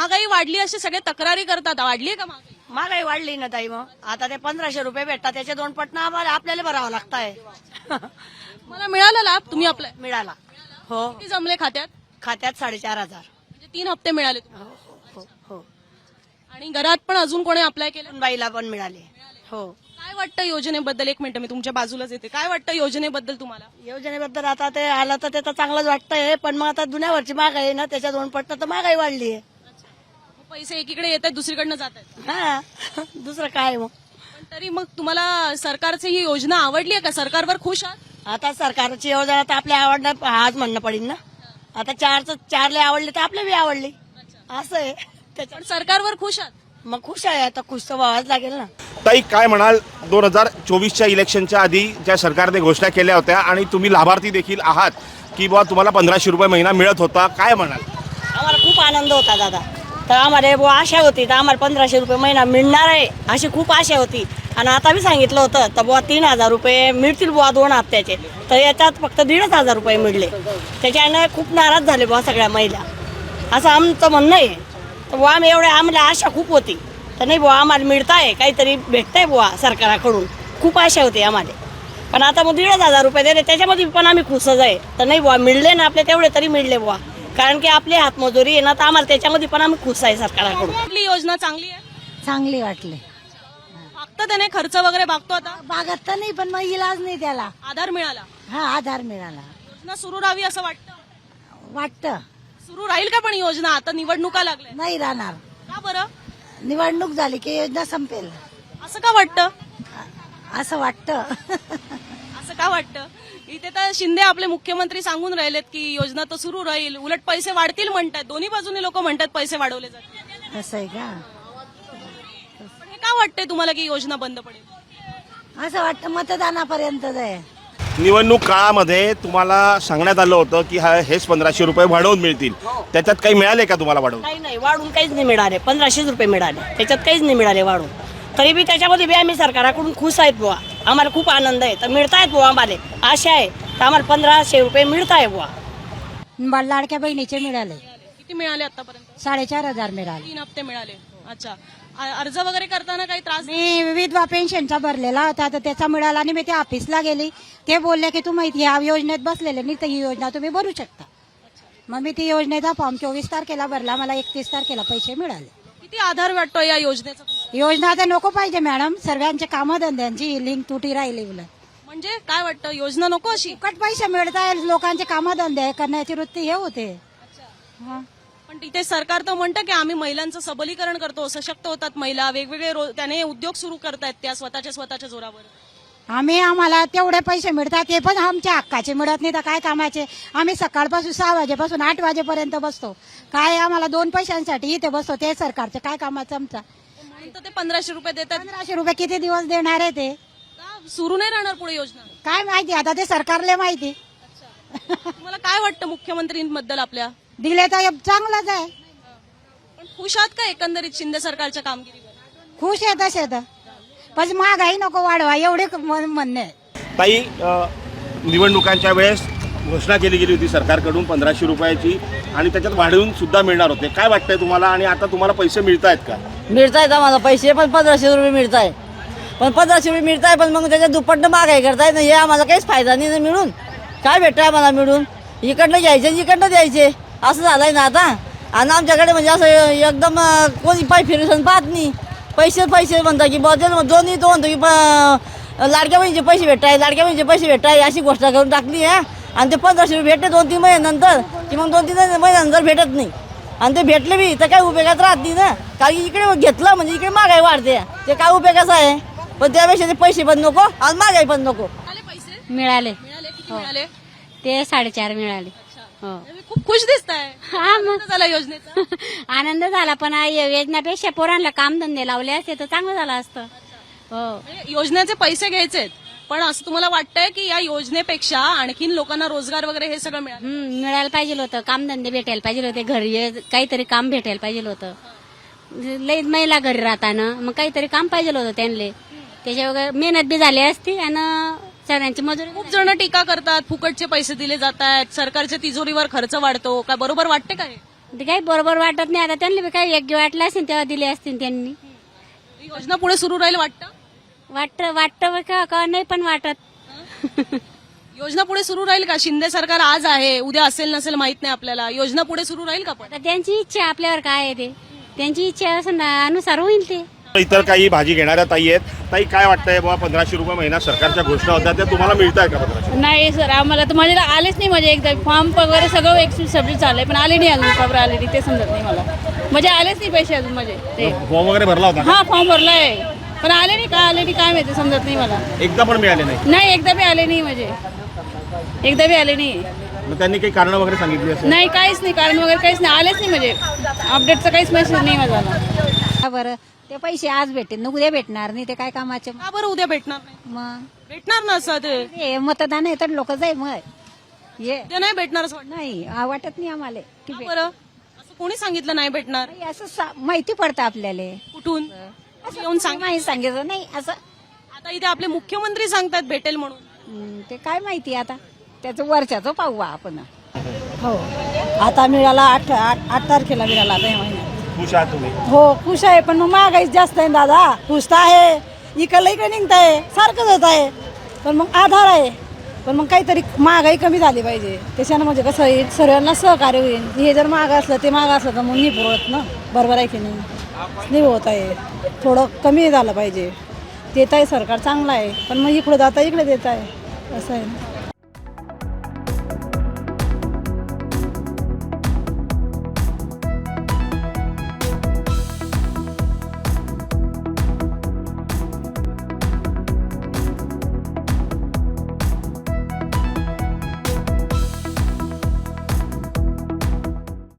महागाई वाढली असे सगळे तक्रारी करतात. वाढली का महागाई? महागाई वाढली ना ताई मग. आता ते पंधराशे रुपये भेटतात त्याचे दोन पटना आम्हाला आपल्याला भरावं लागताय. मला मिळाला लाभ? तुम्ही आपल्या मिळाला. हो. किती जमले खात्यात? खात्यात साडेचार हजार. म्हणजे तीन हप्ते मिळाले. हो हो हो. आणि घरात पण अजून कोणी अप्लाय केलं? बाईला पण मिळाले. हो. काय वाटतं योजनेबद्दल? एक मिनिट मी तुमच्या बाजूलाच येते. काय वाटतं योजनेबद्दल तुम्हाला? योजनेबद्दल आता ते आलं तर ते तर चांगलंच वाटतंय पण मग आता दुनियावरची महागाई आहे ना त्याच्या दोन पटना तर महागाई वाढली आहे पैसे एकीकडे येत आहेत दुसरीकडनं जात आहेत. हा दुसरं काय मग? पण तरी मग तुम्हाला सरकारची ही योजना आवडली आहे का? सरकारवर खुश आहात? आता सरकारची योजना तर आपल्या आवडणार आज म्हणणं पडेल ना. आता चारचं चारले आवडले तर आपले बी आवडली. असं आहे. त्याच्या पण सरकारवर खुश आहात? मग खुश आहे आता खुश तर व्हावाच लागेल ना. ताई काय म्हणाल? दोन हजार चोवीसच्या इलेक्शनच्या आधी ज्या सरकारने घोषणा केल्या होत्या आणि तुम्ही लाभार्थी देखील आहात की बुवा तुम्हाला पंधराशे रुपये महिना मिळत होता काय म्हणाल? आम्हाला खूप आनंद होता दादा. तर आम्हाला बुवा आशा होती तर आम्हाला पंधराशे रुपये महिना मिळणार आहे अशी खूप आशा होती. आणि आता मी सांगितलं होतं तर बुवा तीन हजार रुपये मिळतील बुवा दोन हप्त्याचे. तर याच्यात फक्त दीडच हजार रुपये मिळले. त्याच्यानं खूप नाराज झाले बुवा सगळ्या महिला. असं आमचं म्हणणं आहे. तर बुवा आम्ही एवढ्या आम्हाला आशा खूप होती. तर नाही बुवा आम्हाला मिळताय काहीतरी भेटत आहे बुवा सरकाराकडून. खूप आशा होती आम्हाला. पण आता मग दीडच हजार रुपये दिले त्याच्यामध्ये पण आम्ही खुशच आहे. तर नाही बुवा मिळले ना आपले तेवढे तरी मिळले बुवा. कारण की आपली हातमजुरी आहे ना तर आम्हाला त्याच्यामध्ये पण आम्ही खुश आहे सरकाराकडून. कुठली योजना चांगली आहे? चांगली वाटली. फक्त त्याने खर्च वगैरे भागतो आता? बागत तर नाही पण मग इलाज नाही त्याला. आधार मिळाला. हा आधार मिळाला. योजना सुरू राहावी असं वाटतं? वाटतं. सुरू राहील का पण योजना? आता निवडणुका लागल्या. नाही राहणार. का बरं? निवडणूक झाली की योजना संपेल. असं का वाटतं? असं वाटतं. असं का वाटतं? इथे तर शिंदे आपले मुख्यमंत्री सांगून राहिलेत की योजना तर सुरू राहील उलट पैसे वाढतील म्हणतात. दोन्ही बाजूने लोक म्हणतात पैसे वाढवले जातील. असं आहे का? पण हे का वाटतंय तुम्हाला की योजना बंद पडेल? असं वाटतं मतदानापर्यंत आहे निवडणूक काळामध्ये तुम्हाला सांगण्यात आलं होतं की हा हेच पंधराशे रुपये वाढवून मिळतील. त्याच्यात काही मिळाले का तुम्हाला वाढवून? काही नाही वाढून काहीच नाही मिळाले. पंधराशेच रुपये मिळाले. त्याच्यात काहीच नाही मिळाले वाढून. तरी बी त्याच्यामध्ये बी आम्ही सरकाराकडून खुश आहेत बुवा. आम्हाला खूप आनंद आहे. तर मिळतायत बुवा आम्हाला. आशा आहे तर आम्हाला पंधराशे रुपये मिळताय बुवा. मला लाडक्या बहिणीचे मिळाले. किती मिळाले आतापर्यंत? साडेचार हजार मिळाले. तीन हप्ते मिळाले. अच्छा. अ- अर्ज वगैरे करताना काही त्रास मी विधवा पेन्शनचा भरलेला होता तर त्याचा मिळाला आणि मी त्या ऑफिसला गेली. ते बोलले की तुम्ही ह्या योजनेत बसलेले नाही तर ही योजना तुम्ही भरू शकता. मग मी ती योजनेचा फॉर्म चोवीस तारखेला भरला. मला एकतीस तारखेला पैसे मिळाले. किती आधार वाटतो या योजनेचा? तुम्हाला? योजना तर नको पाहिजे मॅडम. सर्वांच्या कामधंद्यांची लिंक तुटी राहिली उलट. म्हणजे काय वाटतं? योजना नको अशी? फुकट पैसे मिळताय लोकांचे कामधंदे करण्याची वृत्ती हे होते. हा. पण तिथे सरकार तर म्हणतं की आम्ही महिलांचं सबलीकरण करतो सशक्त होतात महिला वेगवेगळे रो- त्याने उद्योग सुरू करतायत त्या स्वतःच्या स्वतःच्या जोरावर. आम्ही आम्हाला तेवढे पैसे मिळतात ते पण आमच्या हक्काचे. मिळत नाही तर काय कामाचे? आम्ही सकाळपासून सहा वाजेपासून आठ वाजेपर्यंत बसतो. काय आम्हाला दोन पैशांसाठी इथे बसतो ते सरकारचे. काय कामाचं आमचं? तर ते पंधराशे रुपये देतात. पंधराशे रुपये किती दिवस देणार आहे ते? का सुरू नाही राहणार पुढे योजना? काय माहिती आता ते सरकारले माहिती. तुम्हाला काय वाटतं मुख्यमंत्रींबद्दल आपल्या? दिले तर चांगलंच आहे. पण खुश आहात का एकंदरीत शिंदे सरकारच्या कामगिरीवर? खुश आहे तसे तर. पण महागाई नको वाढवा एवढे म- म्हणणे. आहे. ताई अ, निवडणुकांच्या वेळेस घोषणा केली गेली होती सरकारकडून पंधराशे रुपयाची आणि त्याच्यात वाढवून सुद्धा मिळणार होते. काय वाटतंय तुम्हाला आणि आता तुम्हाला पैसे मिळत आहेत का? मिळतायत आम्हाला पैसे? पण पंधराशे रुपये मिळताय. पण पंधराशे रुपये मिळताय पण मग त्याच्या दुप्पटनं महागाई करताय. ना हे आम्हाला काहीच फायदा नाही ना मिळून. काय भेटतंय आम्हाला मिळून? इकडनं घ्यायचे इकडनं द्यायचे. असं झालं आहे ना आता. आणि आमच्याकडे म्हणजे असं एकदम कोणी पाय फिरून पाहत नाही. पैसे पैसे म्हणतात की बदल दोन्ही तो म्हणतो की प- लाडक्या बहिणीचे पैसे भेटताय लाडक्या बहिणीचे पैसे भेटताय अशी गोष्ट करून टाकली आहे आणि ते पंधराशे रुपये भेटते दोन तीन महिन्यानंतर. की मग दोन तीन महिन्यानंतर भेटत नाही. आणि ते भेटले बी तर काय उपयोगात राहत नाही ना. कारण की इकडे घेतलं म्हणजे इकडे महागाई वाढते. ते काय उपयोगाचं आहे. पण त्यापेक्षा ते पैसे पण नको आणि महागाई पण नको. आले पैसे? मिळाले. मिळाले? किती मिळाले? ते साडेचार मिळाले. हो. खूप खुश दिसताय. हा मग. झाला योजनेचा. आनंद झाला पण योजनापेक्षा पोरांना कामधंदे लावले असते तर चांगलं झालं असतं. हो. म्हणजे योजनेचे पैसे घ्यायचेत. पण असं तुम्हाला वाटतंय की या योजनेपेक्षा आणखीन लोकांना रोजगार वगैरे हे सगळं मिळालं? हम्म, मिळायला पाहिजे होतं. कामधंदे भेटायला पाहिजे होते. घरी ये- काहीतरी काम भेटायला पाहिजे होतं. लई महिला घरी राहताना मग काहीतरी काम पाहिजे होतं त्यांना त्याच्या वगैरे मेहनत बी झाली असती आणि सगळ्यांची मजुरी खूप जण टीका करतात फुकटचे पैसे दिले जात आहेत सरकारच्या तिजोरीवर खर्च वाढतो. काय बरोबर वाटते का हे? ते काही बरोबर वाटत नाही. आता त्यांना बी काही योग्य वाटलं असेल तेव्हा दिले असतील त्यांनी. ही योजना पुढे सुरू राहील वाटतं? वाटत वाटतं का? का नाही पण वाटत? योजना पुढे सुरू राहील का? शिंदे सरकार आज आहे उद्या असेल नसेल माहीत नाही आपल्याला. योजना पुढे सुरू राहील का पण? आता त्यांची इच्छा आपल्यावर काय आहे ते? त्यांची इच्छा असं ना- अनुसार होईल ते. इतर काही भाजी घेणाऱ्या ताई आहेत. ताई काय वाटतंय बाबा पंधराशे रुपये महिना सरकारच्या घोषणा होत्या त्या तुम्हाला मिळत आहे का पंधराशे? नाही सर आम्हाला तर माझ्याला आलेच नाही म्हणजे एकदा. फॉर्म वगैरे सगळं एक सब्जेक्ट चाललंय पण आले नाही अजून. खबर आले नाही ते समजत नाही मला. म्हणजे आलेच नाही पैसे अजून माझे. ते. फॉर्म वगैरे भरला होता का? हा फॉर्म भरलाय. पण आले नाही का आले नाही काय माहिती समजत नाही मला. एकदा पण मिळाले नाही. नाही एकदा बी आले नाही म्हणजे एकदा बी आले नाही. मग त्यांनी काही कारण वगैरे सांगितली असेल? नाही काहीच नाही कारण वगैरे काहीच नाही. आलेच नाही म्हणजे अपडेटचा काहीच मेसेज नाही माझा का बरं. ते पैसे आज भेटेल न उद्या भेटणार नाही ते काय कामाचे? का बरं उद्या भेटणार नाही? मग? भेटणार ना असं ते? हे मतदान आहे तर लोक जाईल मग. ये उद्या नाही भेटणार असं वाटतं. नाही आ, वाटत नाही आम्हाला की का भेट- बरं? असं कोणी सांगितलं नाही भेटणार? नाही, असं सा- माहिती पडतं आपल्याला. कुठून? येऊन सांग माहिती सांगितलं नाही. असं आता इथे आपले मुख्यमंत्री सांगतात भेटेल म्हणून. ते काय माहिती आता. त्याचं वरच्याचं पाहू आपण. हो. आता मिळाला आठ आठ आठ तारखेला मिळाला आता या महिन्यात. खुश आहात तुम्ही. हो खुश आहे पण मग महागाईच जास्त आहे ना दादा. खुश तर आहे. इकडलं इकडे निघताय. सारखंच होत आहे. पण मग आधार आहे. पण मग काहीतरी महागाई कमी झाली पाहिजे. त्याच्यानं म्हणजे कसं होईल सर्वांना सहकार्य होईल. हे जर महाग असलं ते महाग असलं तर मग नाही पुरवत ना. बरोबर आहे की नाही? नाही होत आहे थोडं कमी झालं पाहिजे. देत आहे सरकार चांगलं आहे. पण मग इकडं जाता इकडे देत आहे. असं आहे ना.